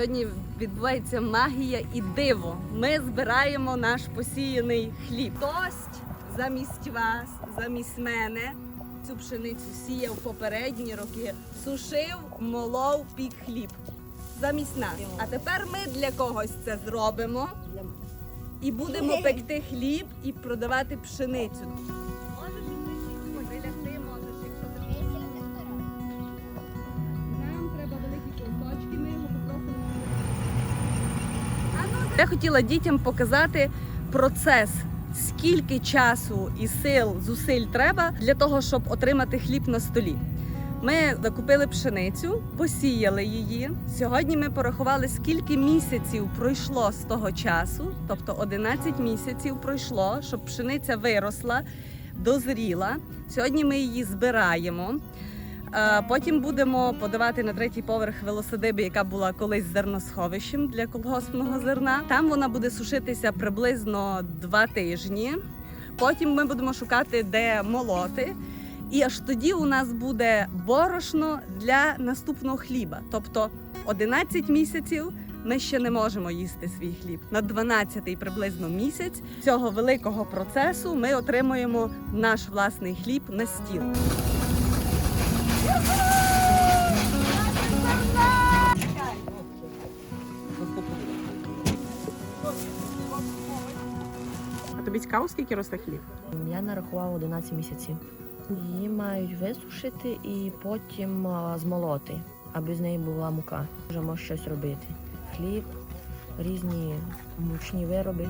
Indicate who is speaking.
Speaker 1: Сьогодні відбувається магія і диво. Ми збираємо наш посіяний хліб. Хтось замість вас, замість мене цю пшеницю сіяв попередні роки, сушив, молов, пік хліб. Замість нас. А тепер ми для когось це зробимо і будемо пекти хліб і продавати пшеницю. Я хотіла дітям показати процес, скільки часу і сил, зусиль треба для того, щоб отримати хліб на столі. Ми закупили пшеницю, посіяли її. Сьогодні ми порахували, скільки місяців пройшло з того часу, тобто 11 місяців пройшло, щоб пшениця виросла, дозріла. Сьогодні ми її збираємо. Е, Потім будемо подавати на третій поверх велосадиби, яка була колись зерносховищем для колгоспного зерна. Там вона буде сушитися приблизно два тижні. Потім ми будемо шукати, де молоти. І аж тоді у нас буде борошно для наступного хліба. Тобто 11 місяців ми ще не можемо їсти свій хліб. На 12-й приблизно місяць цього великого процесу ми отримуємо наш власний хліб на стіл.
Speaker 2: А тобі цікаво, скільки росте хліб?
Speaker 3: Я нарахував 11 місяців. Її мають висушити і потім змолоти, аби з неї була мука. Можеш щось робити. Хліб, різні мучні вироби.